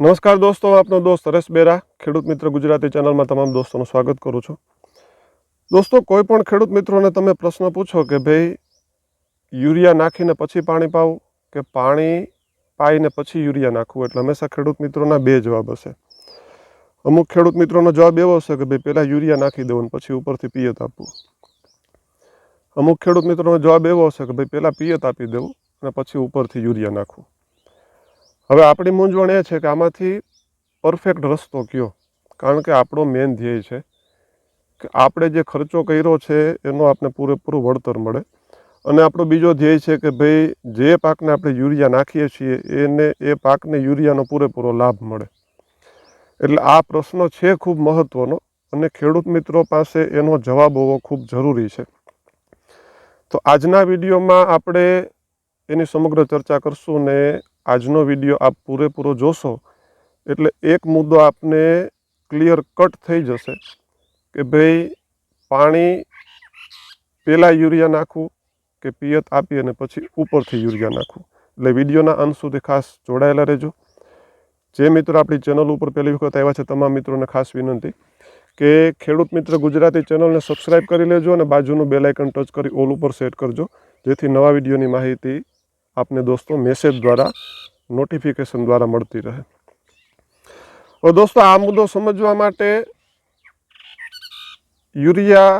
નમસ્કાર દોસ્તો આપનો દોસ્ત હરેશ બેરા, ખેડૂત મિત્ર ગુજરાતી ચેનલમાં તમામ દોસ્તોનું સ્વાગત કરું છું. દોસ્તો, કોઈ પણ ખેડૂત મિત્રોને તમે પ્રશ્ન પૂછો કે ભાઈ, યુરિયા નાખીને પછી પાણી પાવું કે પાણી પાઈને પછી યુરિયા નાખવું? એટલે હંમેશા ખેડૂત મિત્રોના બે જવાબ હશે. અમુક ખેડૂત મિત્રોનો જવાબ એવો હશે કે ભાઈ, પહેલાં યુરિયા નાખી દેવું પછી ઉપરથી પિયત આપવું. અમુક ખેડૂત મિત્રોનો જવાબ એવો હશે કે ભાઈ, પહેલાં પિયત આપી દેવું અને પછી ઉપરથી યુરિયા નાખવું. હવે આપણી મૂંઝવણ એ છે કે આમાંથી પરફેક્ટ રસ્તો કયો? કારણ કે આપણો મેન ધ્યેય છે કે આપણે જે ખર્ચો કર્યો છે એનો આપણે પૂરેપૂરું વળતર મળે. અને આપણો બીજો ધ્યેય છે કે ભાઈ જે પાકને આપણે યુરિયા નાખીએ છીએ એને, એ પાકને યુરિયાનો પૂરેપૂરો લાભ મળે. એટલે આ પ્રશ્ન છે ખૂબ મહત્ત્વનો અને ખેડૂત મિત્રો પાસે એનો જવાબ હોવો ખૂબ જરૂરી છે. તો આજના વિડીયોમાં આપણે એની સમગ્ર ચર્ચા કરશું ને આજનો વીડિયો આપ પૂરેપૂરો જોશો, એટલે એક મુદ્દો આપને ક્લિયર કટ થઈ જશે કે ભાઈ પાણી પહેલાં યુરિયા નાખવું કે પિયત આપી અને પછી ઉપરથી યુરિયા નાખવું. એટલે વિડીયોના અંત સુધી ખાસ જોડાયેલા રહેજો. જે મિત્રો આપણી ચેનલ ઉપર પહેલી વખત આવ્યા છે, તમામ મિત્રોને ખાસ વિનંતી કે ખેડૂત મિત્ર ગુજરાતી ચેનલને સબસ્ક્રાઈબ કરી લેજો અને બાજુનું બેલ આઇકન ટચ કરી ઓલ ઉપર સેટ કરજો, જેથી નવા વિડીયોની માહિતી આપને દોસ્તો મેસેજ દ્વારા નોટિફિકેશન દ્વારા મળતી રહે હવે દોસ્તો આ મુદ્દો સમજવા માટે યુરિયાનું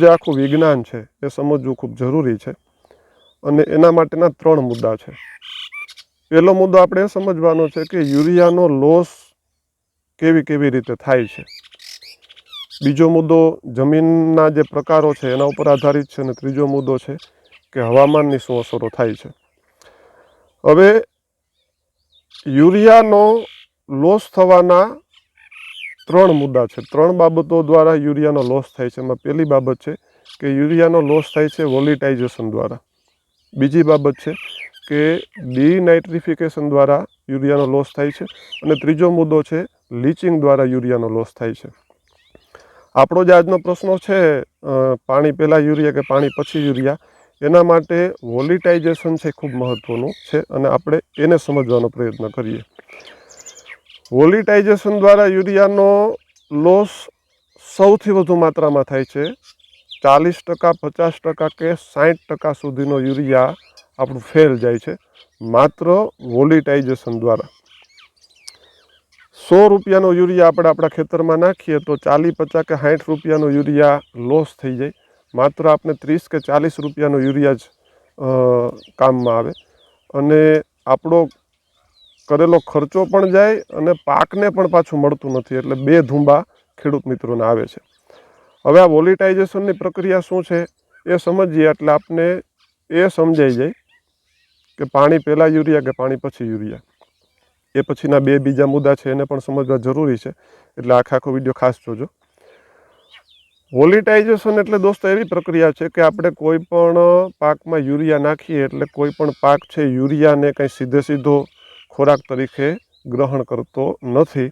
જે આખું વિજ્ઞાન છે એ સમજવું ખૂબ જરૂરી છે અને એના માટેના ત્રણ મુદ્દા છે પહેલો મુદ્દો આપણે સમજવાનો છે કે યુરિયાનો લોસ કેવી કેવી રીતે થાય છે બીજો મુદ્દો જમીનના જે પ્રકારો છે એના ઉપર આધારિત છે અને ત્રીજો મુદ્દો છે કે હવામાનની શું અસરો થાય છે. હવે યુરિયાનો લોસ થવાના ત્રણ મુદ્દા છે. ત્રણ બાબતો દ્વારા યુરિયાનો લોસ થાય છે. એમાં પહેલી બાબત છે કે યુરિયાનો લોસ થાય છે વોલિટાઇઝેશન દ્વારા. બીજી બાબત છે કે ડીનાઇટ્રિફિકેશન દ્વારા યુરિયાનો લોસ થાય છે. અને ત્રીજો મુદ્દો છે લીચિંગ દ્વારા યુરિયાનો લોસ થાય છે. આપણો જે આજનો પ્રશ્ન છે પાણી પહેલાં યુરિયા કે પાણી પછી યુરિયા એના માટે વોલિટાઇઝેશન છે ખૂબ મહત્ત્વનું છે અને આપણે એને સમજવાનો પ્રયત્ન કરીએ. વોલિટાઇઝેશન દ્વારા યુરિયાનો લોસ સૌથી વધુ માત્રામાં થાય છે. ચાલીસ ટકા, પચાસ ટકા કે સાઠ ટકા સુધીનો યુરિયા આપણું ફેલ જાય છે, માત્ર વોલિટાઇઝેશન દ્વારા. સો રૂપિયાનો યુરિયા આપણે આપણા ખેતરમાં નાખીએ તો ચાલીસ, પચાસ કે સાઠ રૂપિયાનો યુરિયા લોસ થઈ જાય. માત્ર આપણે ત્રીસ કે ચાલીસ રૂપિયાનો યુરિયા જ કામમાં આવે. અને આપણો કરેલો ખર્ચો પણ જાય અને પાકને પણ પાછું મળતું નથી, એટલે બે ધુંબા ખેડૂત મિત્રોને આવે છે. હવે આ વોલિટાઇઝેશનની પ્રક્રિયા શું છે એ સમજીએ, એટલે આપને એ સમજાઈ જાય કે પાણી પહેલાં યુરિયા કે પાણી પછી યુરિયા. એ પછીના બે બીજા મુદ્દા છે, એને પણ સમજવા જરૂરી છે. એટલે આખા આખો વીડિયો ખાસ જોજો. વોલિટાઇઝેશન એટલે દોસ્તો એવી પ્રક્રિયા છે કે આપણે કોઈ પણ પાકમાં યુરિયા નાખીએ એટલે કોઈ પણ પાક છે યુરિયાને કંઈ સીધે સીધો ખોરાક તરીકે ગ્રહણ કરતો નથી.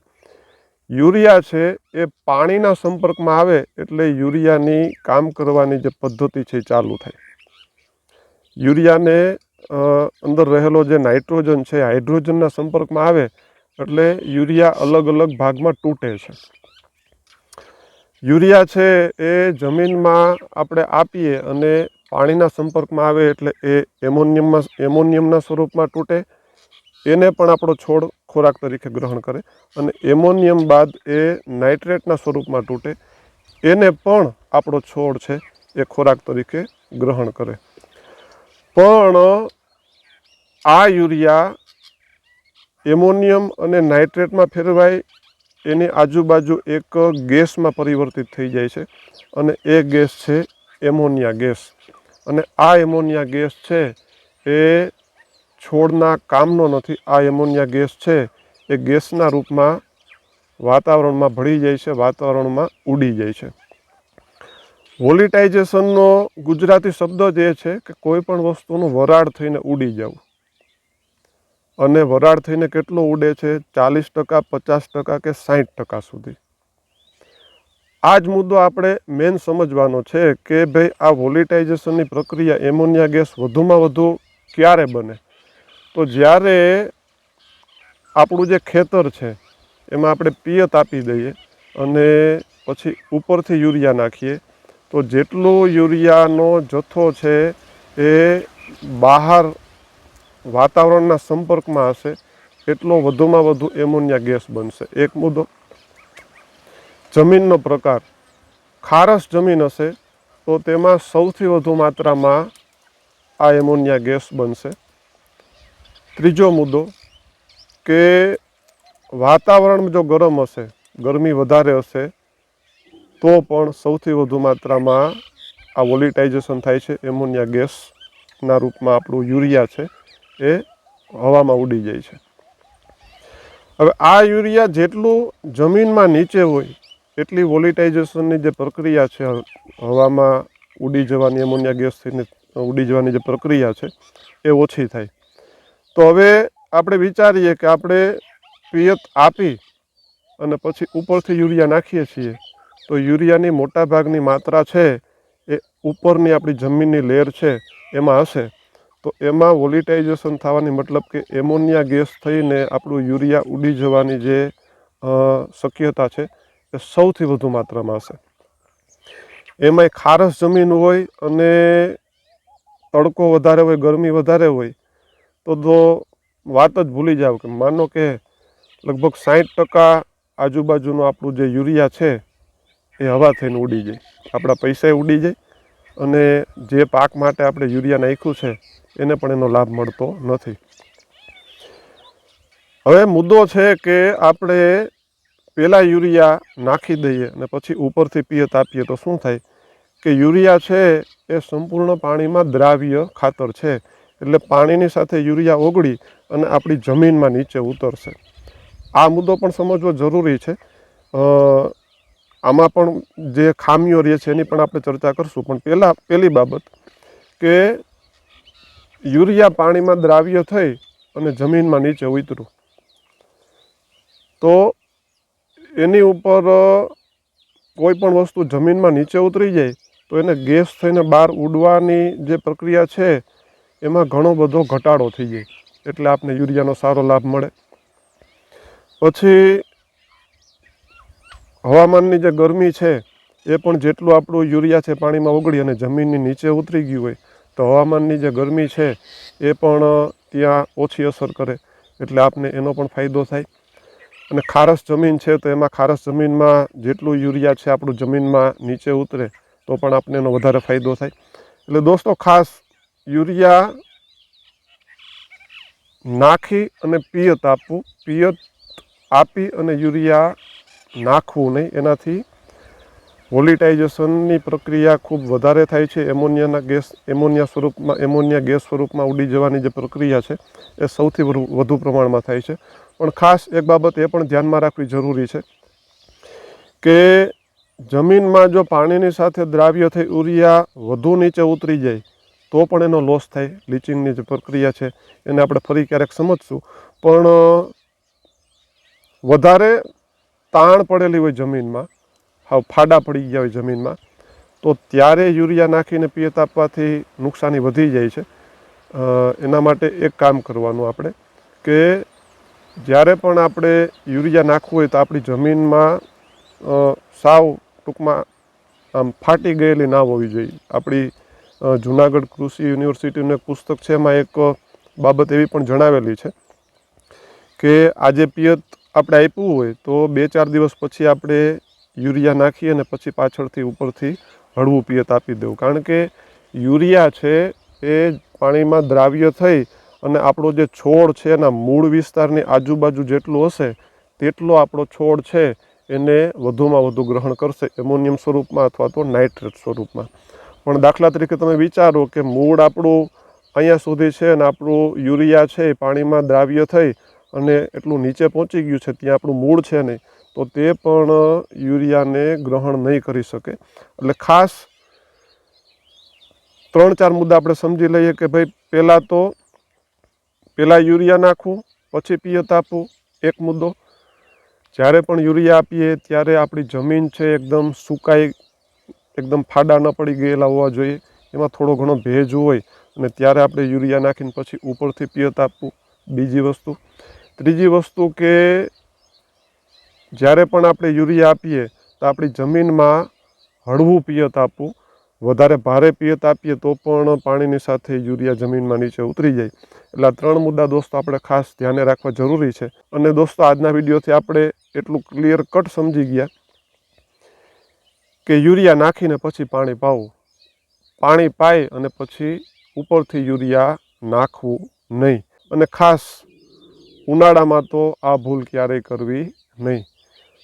યુરિયા છે એ પાણીના સંપર્કમાં આવે એટલે યુરિયાની કામ કરવાની જે પદ્ધતિ છે એ ચાલુ થાય. યુરિયાને અંદર રહેલો જે નાઇટ્રોજન છે હાઇડ્રોજનના સંપર્કમાં આવે એટલે યુરિયા અલગ અલગ ભાગમાં તૂટે છે. યુરિયા છે એ જમીનમાં આપણે આપીએ અને પાણીના સંપર્કમાં આવે એટલે એ એમોનિયમમાં એમોનિયમના સ્વરૂપમાં તૂટે. એને પણ આપણો છોડ ખોરાક તરીકે ગ્રહણ કરે અને એમોનિયમ બાદ એ નાઇટ્રેટના સ્વરૂપમાં તૂટે. એને પણ આપણો છોડ છે એ ખોરાક તરીકે ગ્રહણ કરે. પણ આ યુરિયા એમોનિયમ અને નાઇટ્રેટમાં ફેરવાય એની આજુબાજુ એક ગેસમાં પરિવર્તિત થઈ જાય છે અને એ ગેસ છે એમોનિયા ગેસ. અને આ એમોનિયા ગેસ છે એ છોડના કામનો નથી, આ એમોનિયા ગેસ છે એ ગેસના રૂપમાં વાતાવરણમાં ભળી જાય છે, વાતાવરણમાં ઉડી જાય છે. વોલિટાઇઝેશનનો ગુજરાતી શબ્દ જ એ છે કે કોઈ પણ વસ્તુનું વરાળ થઈને ઉડી જવું. અને વરાળ થઈને કેટલો ઉડે છે? ચાલીસ ટકા, પચાસ ટકા કે સાઠ ટકા સુધી? આ જ મુદ્દો આપણે મેન સમજવાનો છે કે ભાઈ આ વોલિટાઇઝેશનની પ્રક્રિયા એમોનિયા ગેસ વધુમાં વધુ ક્યારે બને? તો જ્યારે આપણું જે ખેતર છે, એમાં આપણે પિયત આપી દઈએ અને પછી ઉપરથી યુરિયા નાખીએ, તો જેટલો યુરિયાનો જથ્થો છે એ બહાર વાતાવરણના સંપર્કમાં હશે, એટલો વધુમાં વધુ એમોનિયા ગેસ બનશે. એક મુદ્દો, જમીનનો પ્રકાર. ખારસ જમીન હશે, તો તેમાં સૌથી વધુ માત્રામાં આ એમોનિયા ગેસ બનશે. ત્રીજો મુદ્દો, કે વાતાવરણ જો ગરમ હશે, ગરમી વધારે હશે, તો પણ સૌથી વધુ માત્રામાં આ વોલિટાઇઝેશન થાય છે, એમોનિયા ગેસના રૂપમાં આપણું યુરિયા છે. એ હવામાં ઉડી જાય છે. હવે આ યુરિયા જેટલું જમીનમાં નીચે હોય, એટલી વોલિટાઇઝેશનની જે પ્રક્રિયા છે, હવામાં ઉડી જવાની, એમોનિયા ગેસ થઈને ઉડી જવાની જે પ્રક્રિયા છે, એ ઓછી થાય. તો હવે આપણે વિચારીએ કે આપણે પિયત આપી અને પછી ઉપરથી યુરિયા નાખીએ છીએ, તો યુરિયાની મોટા ભાગની માત્રા છે, એ ઉપરની આપણી જમીનની લેયર છે, એમાં હશે. તો એમાં વોલિટાઇઝેશન થવાની મતલબ કે એમોનિયા ગેસ થઈને આપણું યુરિયા ઉડી જવાની જે શક્યતા છે એ સૌથી વધુ માત્રામાં હશે. એમાંય ખારસ જમીન હોય અને તડકો વધારે હોય, ગરમી વધારે હોય, તો તો વાત જ ભૂલી જાવ કે માનો કે લગભગ સાઠ ટકા આજુબાજુનું આપણું જે યુરિયા છે એ હવા થઈને ઉડી જાય. આપણા પૈસા ઉડી જાય અને જે પાક માટે આપણે યુરિયા નાખ્યું છે એને પણ એનો લાભ મળતો નથી. હવે મુદ્દો છે કે આપણે પહેલાં યુરિયા નાખી દઈએ અને પછી ઉપરથી પિયત આપીએ તો શું થાય? કે યુરિયા છે એ સંપૂર્ણ પાણીમાં દ્રાવ્ય ખાતર છે. એટલે પાણીની સાથે યુરિયા ઓગળી અને આપણી જમીનમાં નીચે ઉતરશે. આ મુદ્દો પણ સમજવો જરૂરી છે. આમાં પણ જે ખામીઓ રહે છે એની પણ આપણે ચર્ચા કરશું. પણ પહેલાં પહેલી બાબત કે યુરિયા પાણીમાં દ્રાવ્ય થઈ અને જમીનમાં નીચે ઉતરું. તો એની ઉપર કોઈ પણ વસ્તુ જમીનમાં નીચે ઉતરી જાય, તો એને ગેસ થઈને બહાર ઉડવાની જે પ્રક્રિયા છે, એમાં ઘણો બધો ઘટાડો થઈ જાય, એટલે આપને યુરિયાનો સારો લાભ મળે. પછી હવામાનની જે ગરમી છે, એ પણ જેટલું આપણું યુરિયા છે પાણીમાં ઓગળી અને જમીનની નીચે ઉતરી ગયું હોય તો હવામાનની જે ગરમી છે, એ પણ ત્યાં ઓછી અસર કરે. એટલે આપને એનો પણ ફાયદો થાય. અને ખારસ જમીન છે, તો એમાં ખારસ જમીનમાં જેટલું યુરિયા છે, આપણું જમીનમાં નીચે ઉતરે, તો પણ આપને એનો વધારે ફાયદો થાય. એટલે દોસ્તો, ખાસ યુરિયા નાખી અને પિયત આપવું, પિયત આપી અને યુરિયા નાખવું નહીં, એનાથી વોલિટાઇઝેશનની પ્રક્રિયા ખૂબ વધારે થાય છે. એમોનિયાના ગેસ, એમોનિયા સ્વરૂપમાં, એમોનિયા ગેસ સ્વરૂપમાં ઉડી જવાની જે પ્રક્રિયા છે, એ સૌથી વધુ પ્રમાણમાં થાય છે. પણ ખાસ એક બાબત એ પણ ધ્યાનમાં રાખવી જરૂરી છે કે જમીનમાં જો પાણીની સાથે દ્રાવ્ય થઈ ઉરિયા વધુ નીચે ઉતરી જાય, તો પણ એનો લોસ થાય. લીચિંગની જે પ્રક્રિયા છે, એને આપણે ફરી ક્યારેક સમજશું. પણ, વધારે તાણ પડેલી હોય જમીનમાં હાવ ફાડા પડી ગયા હોય જમીનમાં, તો ત્યારે યુરિયા નાખીને પિયત આપવાથી નુકસાની વધી જાય છે. એના માટે એક કામ કરવાનું આપણે, કે જ્યારે પણ આપણે યુરિયા નાખવું હોય તો આપણી જમીનમાં સાવ ટૂંકમાં આમ ફાટી ગયેલી ના હોવી જોઈએ. આપણી જુનાગઢ કૃષિ યુનિવર્સિટીનું એક પુસ્તક છે, એમાં એક બાબત એવી પણ જણાવેલી છે, કે આજે પિયત આપણે આપ્યું હોય તો બે ચાર દિવસ પછી આપણે યુરિયા નાખી અને પછી પાછળથી ઉપરથી હળવું પિયત આપી દેવું. કારણ કે યુરિયા છે એ પાણીમાં દ્રાવ્ય થઈ અને આપણો જે છોડ છે, એના મૂળ વિસ્તારની આજુબાજુ જેટલું હશે, તેટલો આપણો છોડ છે એને વધુમાં વધુ ગ્રહણ કરશે એમોનિયમ સ્વરૂપમાં અથવા તો નાઇટ્રેટ સ્વરૂપમાં. પણ દાખલા તરીકે તમે વિચારો કે મૂળ આપણું અહીંયા સુધી છે અને આપણું યુરિયા છે એ પાણીમાં દ્રાવ્ય થઈ અને એટલું નીચે પહોંચી ગયું છે, ત્યાં આપણું મૂળ છે નહીં. તો તે પણ યુરિયાને ગ્રહણ નહીં કરી શકે. એટલે ખાસ ત્રણ ચાર મુદ્દા આપણે સમજી લઈએ કે ભાઈ, પહેલાં તો પહેલાં યુરિયા નાખવું, પછી પિયત આપવું, એક મુદ્દો. જ્યારે પણ યુરિયા આપીએ, ત્યારે આપણી જમીન છે એકદમ સુકાઈ, એકદમ ફાડા ન પડી ગયેલા હોવા જોઈએ. એમાં થોડો ઘણો ભેજ હોય અને ત્યારે આપણે યુરિયા નાખીને પછી ઉપરથી પિયત આપવું, બીજી વસ્તુ. ત્રીજી વસ્તુ કે જ્યારે પણ આપણે યુરિયા આપીએ, તો આપણી જમીનમાં હળવું પિયત આપવું, વધારે ભારે પિયત આપીએ તો પણ પાણીની સાથે યુરિયા જમીનમાં નીચે ઉતરી જાય. એટલે આ ત્રણ મુદ્દા દોસ્તો આપણે ખાસ ધ્યાને રાખવા જરૂરી છે. અને દોસ્તો આજના વિડીયોથી આપણે એટલું ક્લિયર કટ સમજી ગયા કે યુરિયા નાખીને પછી પાણી પાવું. પાણી પાય અને પછી ઉપરથી યુરિયા નાખવું નહીં. અને ખાસ ઉનાળામાં તો આ ભૂલ ક્યારેય કરવી નહીં.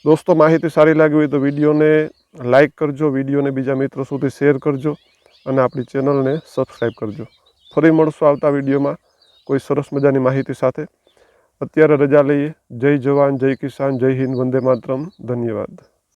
દોસ્તો, માહિતી સારી લાગી હોય તો વિડીયોને લાઇક કરજો, વિડીયોને બીજા મિત્રો સુધી શેર કરજો અને આપણી ચેનલને સબસ્ક્રાઈબ કરજો. ફરી મળશું આવતા વિડીયોમાં કોઈ સરસ મજાની માહિતી સાથે. અત્યારે રજા લઈએ. જય જવાન, જય કિસાન, જય હિન્દ, વંદે માતરમ. ધન્યવાદ.